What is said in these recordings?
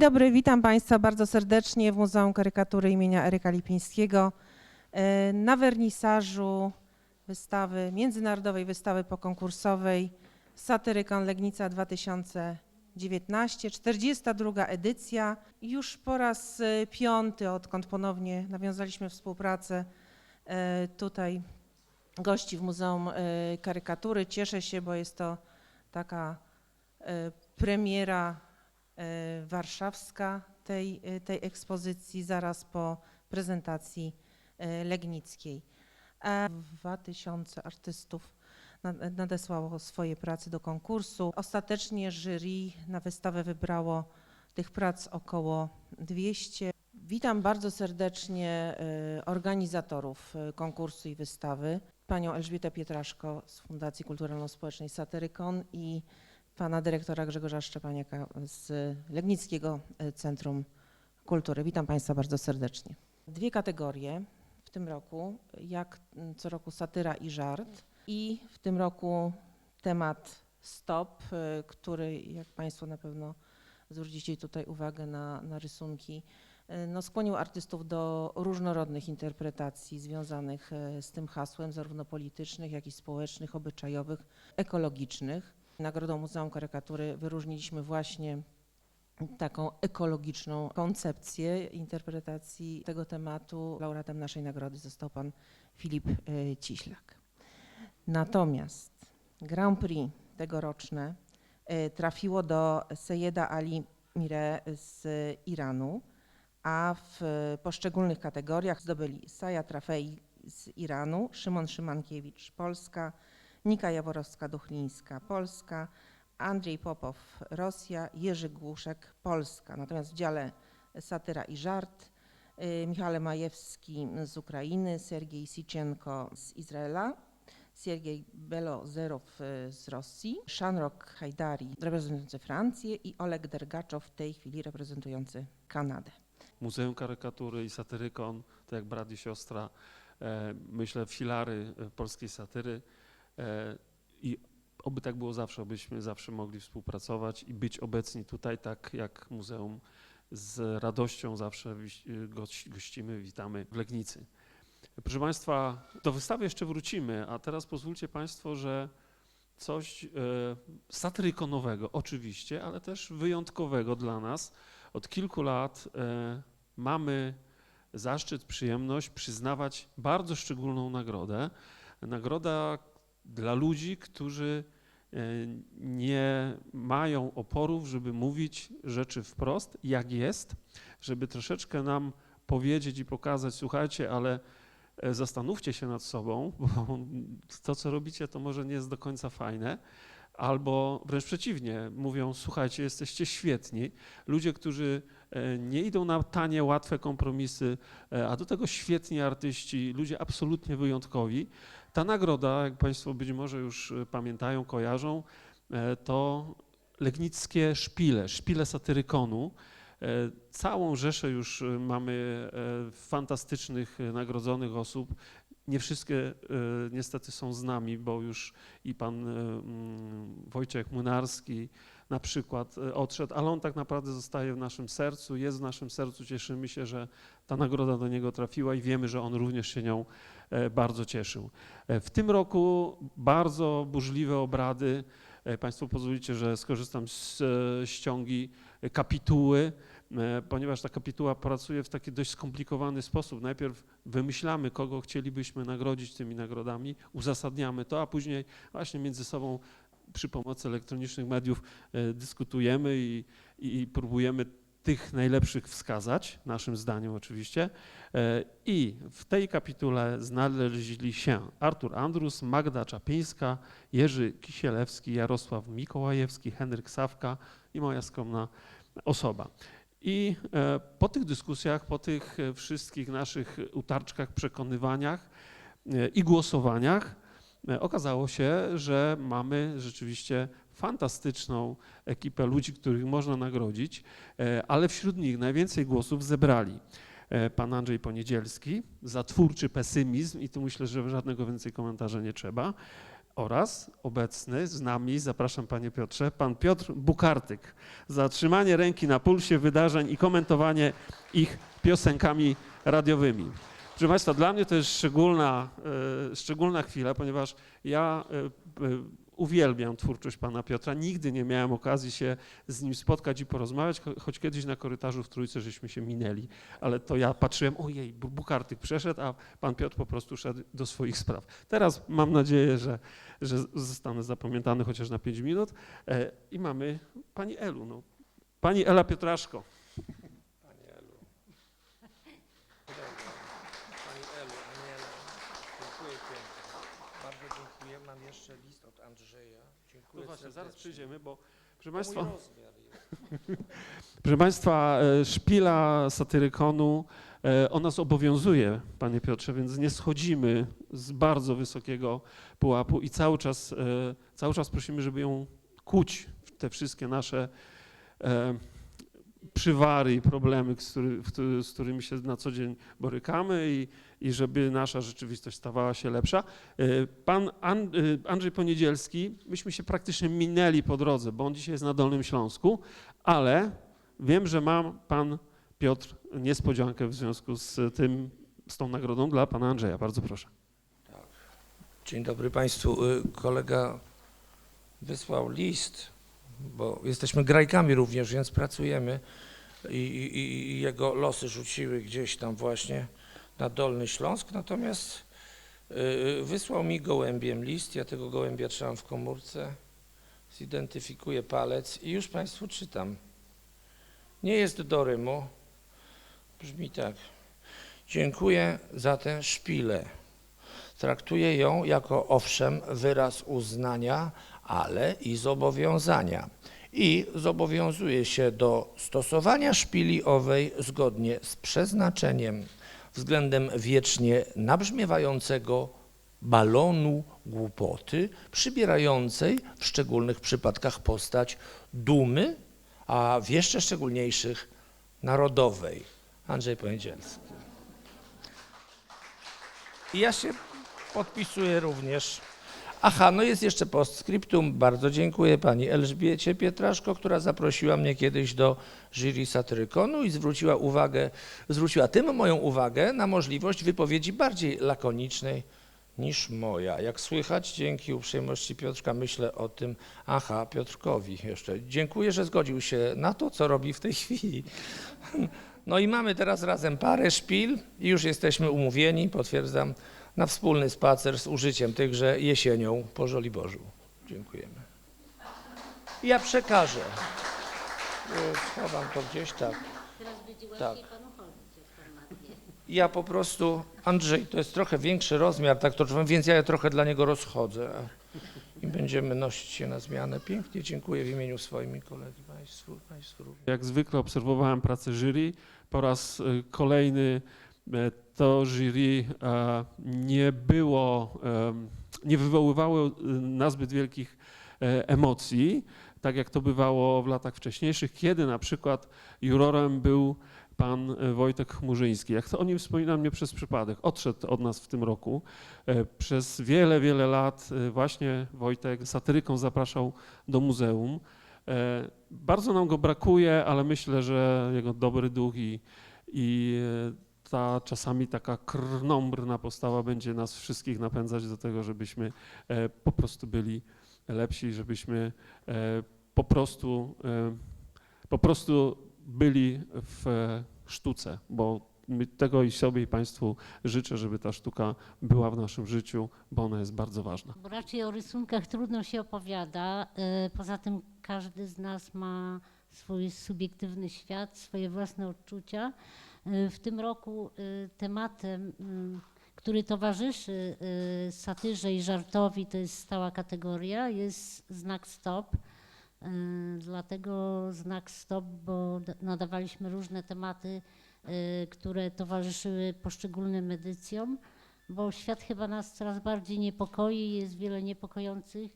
Dobry, witam Państwa bardzo serdecznie w Muzeum Karykatury imienia Eryka Lipińskiego e, na wernisażu wystawy, międzynarodowej wystawy pokonkursowej Satyrykon Legnica 2019, 42 edycja. Już po raz e, piąty, odkąd ponownie nawiązaliśmy współpracę e, tutaj gości w Muzeum Karykatury. Cieszę się, bo jest to taka premiera warszawska tej, e, tej ekspozycji zaraz po prezentacji e, legnickiej. E, 2000 artystów nad- nadesłało swoje prace do konkursu. Ostatecznie jury na wystawę wybrało tych prac około 200. Witam bardzo serdecznie e, organizatorów e, konkursu i wystawy, panią Elżbietę Pietraszko z Fundacji Kulturalno-Społecznej Satyrykon i pana dyrektora Grzegorza Szczepaniaka z Legnickiego e, Centrum Kultury. Witam Państwa bardzo serdecznie. Dwie kategorie w tym roku, jak co roku satyra i żart i w tym roku temat stop, e, który jak Państwo na pewno zwrócicie tutaj uwagę na, na rysunki, e, no, skłonił artystów do różnorodnych interpretacji związanych z tym hasłem, zarówno politycznych, jak i społecznych, obyczajowych, ekologicznych. Nagrodą Muzeum Karykatury wyróżniliśmy właśnie taką ekologiczną koncepcję interpretacji tego tematu. Laureatem naszej nagrody został pan Filip e, Ciślak. Natomiast Grand Prix tegoroczne e, trafiło do Sejeda Ali Mire z Iranu, a w poszczególnych kategoriach zdobyli Saja Trafei z Iranu, Szymon Szymankiewicz Polska, Nika Jaworowska-Duchlińska Polska, Andrzej Popow Rosja, Jerzy Głuszek Polska. Natomiast w dziale satyra i żart y, Michale Majewski z Ukrainy, Sergiej Siczenko z Izraela, Siergiej Belozerow y, z Rosji, Shanrok Hajdari reprezentujący Francję i Oleg Dergaczow w tej chwili reprezentujący Kanadę. Muzeum Karykatury i Satyrykon, to jak brat i siostra, e, myślę, filary e, polskiej satyry. E, I oby tak było zawsze, abyśmy zawsze mogli współpracować i być obecni tutaj, tak jak muzeum z radością zawsze goś- gościmy, witamy w Legnicy. Proszę Państwa, do wystawy jeszcze wrócimy, a teraz pozwólcie Państwo, że coś e, satyrykonowego oczywiście, ale też wyjątkowego dla nas. Od kilku lat e, mamy zaszczyt, przyjemność przyznawać bardzo szczególną nagrodę. Nagroda dla ludzi, którzy e, nie mają oporów, żeby mówić rzeczy wprost, jak jest, żeby troszeczkę nam powiedzieć i pokazać, słuchajcie, ale e, zastanówcie się nad sobą, bo to, co robicie, to może nie jest do końca fajne. Albo wręcz przeciwnie, mówią: Słuchajcie, jesteście świetni. Ludzie, którzy e, nie idą na tanie, łatwe kompromisy, a do tego świetni artyści, ludzie absolutnie wyjątkowi. Ta nagroda, jak Państwo być może już e, pamiętają, kojarzą, e, to legnickie szpile, szpile satyrykonu. E, Całą rzeszę już mamy fantastycznych, nagrodzonych osób. Nie wszystkie niestety są z nami, bo już i pan mm, Wojciech Młynarski na przykład odszedł, ale on tak naprawdę zostaje w naszym sercu, jest w naszym sercu. Cieszymy się, że ta nagroda do niego trafiła i wiemy, że on również się nią bardzo cieszył. E, W tym roku bardzo burzliwe obrady. E, Państwo pozwolicie, że skorzystam z e, ściągi e, kapituły, e, ponieważ ta kapituła pracuje w taki dość skomplikowany sposób. Najpierw wymyślamy, kogo chcielibyśmy nagrodzić tymi nagrodami, uzasadniamy to, a później właśnie między sobą przy pomocy elektronicznych mediów e, dyskutujemy i, i próbujemy tych najlepszych wskazać, naszym zdaniem oczywiście. E, I w tej kapitule znaleźli się Artur Andrus, Magda Czapińska, Jerzy Kisielewski, Jarosław Mikołajewski, Henryk Sawka i moja skromna osoba. I e, po tych dyskusjach, po tych e, wszystkich naszych utarczkach, przekonywaniach i głosowaniach okazało się, że mamy rzeczywiście fantastyczną ekipę ludzi, których można nagrodzić, e, ale wśród nich najwięcej głosów zebrali e, pan Andrzej Poniedzielski za twórczy pesymizm i tu myślę, że żadnego więcej komentarza nie trzeba oraz obecny z nami, zapraszam panie Piotrze, pan Piotr Bukartyk za trzymanie ręki na pulsie wydarzeń i komentowanie ich piosenkami radiowymi. Proszę Państwa, dla mnie to jest szczególna, e, szczególna chwila, ponieważ ja uwielbiam twórczość pana Piotra. Nigdy nie miałem okazji się z nim spotkać i porozmawiać, cho- choć kiedyś na korytarzu w Trójce żeśmy się minęli. Ale to ja patrzyłem, ojej, Bu- Bukartyk przeszedł, a pan Piotr po prostu szedł do swoich spraw. Teraz mam nadzieję, że, że zostanę zapamiętany chociaż na 5 minut. E, I mamy pani Elu. No. Pani Ela Piotraszko. Pani Elu. Pani Elu, Aniela, dziękuję pięknie. Bardzo dziękuję. Mam jeszcze list od Andrzeja. Dziękuję No właśnie, zaraz przyjdziemy, bo proszę Państwa, proszę Państwa, e, szpila satyrykonu, e, ona nas obowiązuje, Panie Piotrze, więc nie schodzimy z bardzo wysokiego pułapu i cały czas, e, cały czas prosimy, żeby ją kuć w te wszystkie nasze przywary i problemy, z, który, z którymi się na co dzień borykamy i, i żeby nasza rzeczywistość stawała się lepsza. E, Pan An, e, Andrzej Poniedzielski, myśmy się praktycznie minęli po drodze, bo on dzisiaj jest na Dolnym Śląsku, ale wiem, że ma pan Piotr niespodziankę w związku z tym, z tą nagrodą dla pana Andrzeja. Bardzo proszę. Dzień dobry Państwu. Y, Kolega wysłał list, bo jesteśmy grajkami również, więc pracujemy i, i, i jego losy rzuciły gdzieś tam właśnie na Dolny Śląsk, natomiast y, wysłał mi gołębiem list, ja tego gołębia trzymam w komórce, zidentyfikuję palec i już Państwu czytam. Nie jest do Rymu, brzmi tak. Dziękuję za tę szpilę. Traktuję ją jako owszem wyraz uznania, ale i zobowiązania. I zobowiązuję się do stosowania szpili owej zgodnie z przeznaczeniem względem wiecznie nabrzmiewającego balonu głupoty, przybierającej w szczególnych przypadkach postać dumy, a w jeszcze szczególniejszych narodowej. Andrzej Poniedzielski. I ja się podpisuję również. Aha, no jest jeszcze postscriptum. Bardzo dziękuję pani Elżbiecie Pietraszko, która zaprosiła mnie kiedyś do jury Satyrykonu i zwróciła uwagę, zwróciła tym moją uwagę na możliwość wypowiedzi bardziej lakonicznej niż moja. Jak słychać, dzięki uprzejmości Piotrka myślę o tym, aha, Piotrkowi jeszcze. Dziękuję, że zgodził się na to, co robi w tej chwili. No i mamy teraz razem parę szpil i już jesteśmy umówieni, potwierdzam, na wspólny spacer z użyciem tychże jesienią po Żoliborzu. Dziękujemy. Ja przekażę. Y, Schowam to gdzieś tak. Teraz będzie Tak. panu. Ja po prostu, Andrzej, to jest trochę większy rozmiar, tak to czułem, więc ja je trochę dla niego rozchodzę. I będziemy nosić się na zmianę. Pięknie dziękuję w imieniu swoim i kolegi Państwu. państwu. Jak zwykle obserwowałem pracę jury. Po raz y, kolejny e, to jury e, nie było, em, nie wywoływało y, nazbyt wielkich e, emocji, tak jak to bywało w latach wcześniejszych, kiedy na przykład jurorem był pan e, Wojtek Chmurzyński. Jak to o nim wspominam nie przez przypadek, odszedł od nas w tym roku. E, Przez wiele, wiele lat e, właśnie Wojtek satyryką zapraszał do muzeum. E, Bardzo nam go brakuje, ale myślę, że jego dobry duch i, i e, ta czasami taka krnąbrna postawa będzie nas wszystkich napędzać do tego, żebyśmy e, po prostu byli lepsi, żebyśmy e, po prostu, e, po prostu byli w sztuce, bo tego i sobie i Państwu życzę, żeby ta sztuka była w naszym życiu, bo ona jest bardzo ważna. Bo raczej o rysunkach trudno się opowiada. Poza tym każdy z nas ma swój subiektywny świat, swoje własne odczucia. Y, W tym roku y, tematem, który towarzyszy y, satyrze i żartowi, to jest stała kategoria, jest znak stop. Dlatego znak stop, bo nadawaliśmy różne tematy, które towarzyszyły poszczególnym edycjom bo świat chyba nas coraz bardziej niepokoi, jest wiele niepokojących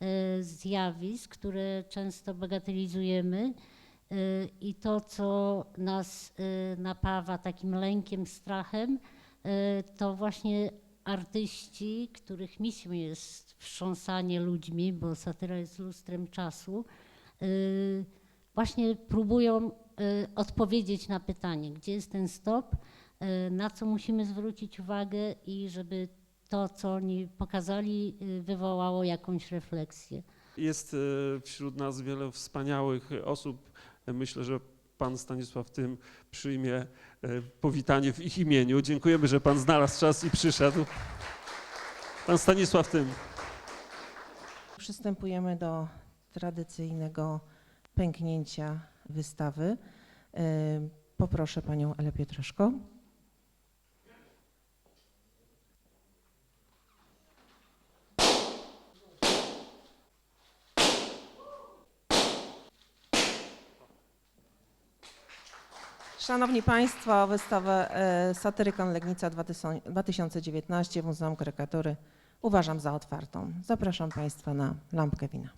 e, zjawisk, które często bagatelizujemy. E, I to, co nas e, napawa takim lękiem, strachem, e, to właśnie artyści, których misją jest wstrząsanie ludźmi, bo satyra jest lustrem czasu, y, właśnie próbują y, odpowiedzieć na pytanie, gdzie jest ten stop, y, na co musimy zwrócić uwagę i żeby to, co oni pokazali, y, wywołało jakąś refleksję. Jest wśród nas wiele wspaniałych osób. Myślę, że pan Stanisław Tym przyjmie e, powitanie w ich imieniu. Dziękujemy, że pan znalazł czas i przyszedł. Pan Stanisław Tym. Przystępujemy do tradycyjnego pęknięcia wystawy. E, Poproszę panią Elę Piotraszko. Szanowni Państwo, wystawę e, Satyrykon Legnica 2019 w Muzeum Karykatury uważam za otwartą. Zapraszam Państwa na lampkę wina.